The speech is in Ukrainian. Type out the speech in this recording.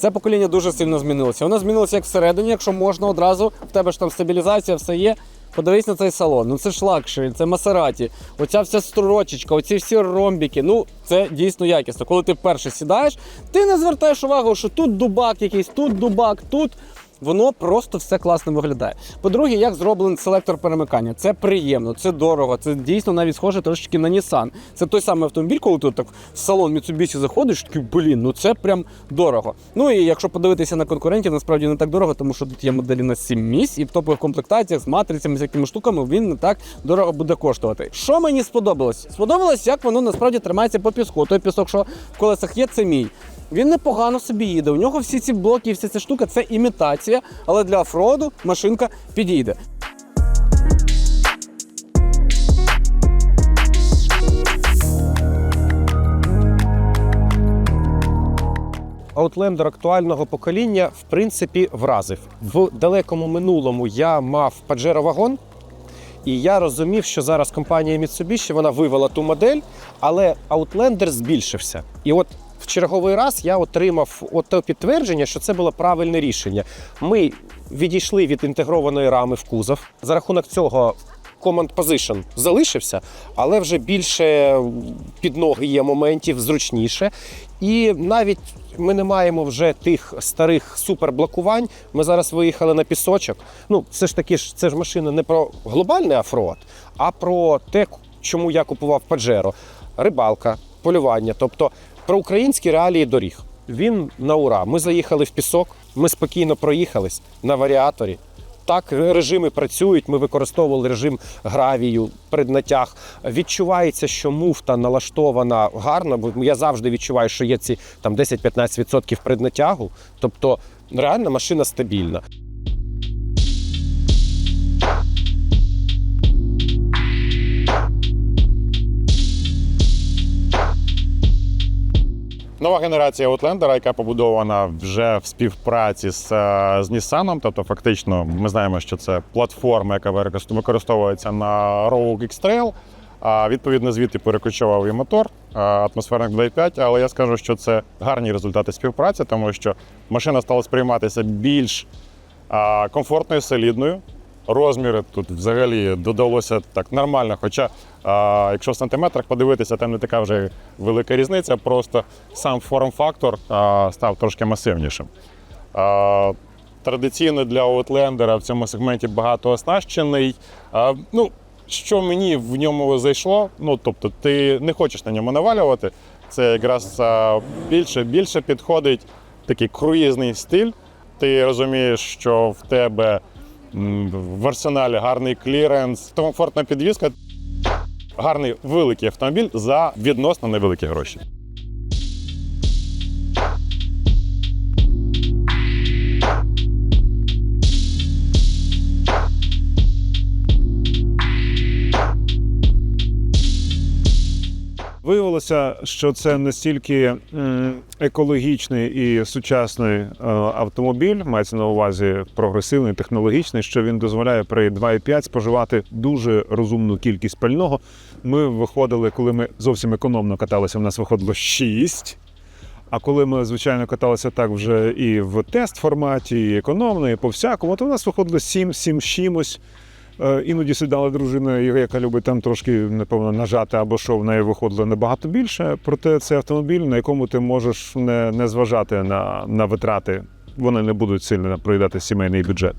Це покоління дуже сильно змінилося. Воно змінилося як всередині, якщо можна одразу. В тебе ж там стабілізація, все є. Подивись на цей салон. Ну це ж лакшері, це Масераті. Оця вся строчечка, оці всі ромбіки. Ну це дійсно якісно. Коли ти вперше сідаєш, ти не звертаєш увагу, що тут дубак якийсь, тут дубак, тут. Воно просто все класно виглядає. По-друге, як зроблений селектор перемикання. Це приємно, це дорого, це дійсно навіть схоже трошечки на Nissan. Це той самий автомобіль, коли ти так в салон Mitsubishi заходиш, такий, блін, ну це прям дорого. Ну і якщо подивитися на конкурентів, насправді не так дорого, тому що тут є моделі на 7 місць, і в топових комплектаціях з матрицями, з якими штуками він не так дорого буде коштувати. Що мені сподобалось? Сподобалось, як воно насправді тримається по піску. Той пісок, що в колесах є, це мій. Він непогано собі їде. У нього всі ці блоки, і вся ця штука це імітація, але для офроду машинка підійде. Outlander актуального покоління в принципі вразив. В далекому минулому я мав Pajero вагон, і я розумів, що зараз компанія Mitsubishi вона вивела ту модель, але Outlander збільшився. І от черговий раз я отримав от те підтвердження, що це було правильне рішення. Ми відійшли від інтегрованої рами в кузов. За рахунок цього Command Position залишився, але вже більше під ноги є моментів, зручніше. І навіть ми не маємо вже тих старих суперблокувань. Ми зараз виїхали на пісочок. Ну, все ж таки, ж це ж машина не про глобальний оффроад, а про те, чому я купував Pajero. Рибалка, полювання, тобто про українські реалії доріг. Він на ура. Ми заїхали в пісок, ми спокійно проїхались на варіаторі. Так, режими працюють. Ми використовували режим гравію, преднатяг. Відчувається, що муфта налаштована гарно, бо я завжди відчуваю, що є ці там 10-15% преднатягу. Тобто реально машина стабільна. Нова генерація Outlander, яка побудована вже в співпраці з, е, з Nissan, тобто фактично ми знаємо, що це платформа, яка використовується на Rogue X-Trail. А відповідно звідти перекочував і мотор, а, атмосферник 2.5, але я скажу, що це гарні результати співпраці, тому що машина стала сприйматися більш комфортною, солідною. Розміри тут взагалі додалося так нормально. Хоча, а, якщо в сантиметрах подивитися, там не така вже велика різниця, просто сам форм-фактор став трошки масивнішим. А, традиційно для Outlander в цьому сегменті багато оснащений. А, ну, що мені в ньому зайшло, ну тобто ти не хочеш на ньому навалювати. Це якраз більше, більше підходить такий круїзний стиль. Ти розумієш, що в тебе в арсеналі гарний кліренс, комфортна підвізка, гарний великий автомобіль за відносно невеликі гроші. Виявилося, що це настільки екологічний і сучасний е, автомобіль, мається на увазі прогресивний, технологічний, що він дозволяє при 2,5 споживати дуже розумну кількість пального. Ми виходили, коли ми зовсім економно каталися, у нас виходило 6. А коли ми, звичайно, каталися так вже і в тест форматі, і економно, і по всякому, то у нас виходило 7, 7 з чимось. Е, Іноді сідала дружина, яка любить там трошки, напевно, нажати або що в неї виходило набагато більше. Проте це автомобіль, на якому ти можеш не, не зважати на, на витрати. Вони не будуть сильно проїдати сімейний бюджет.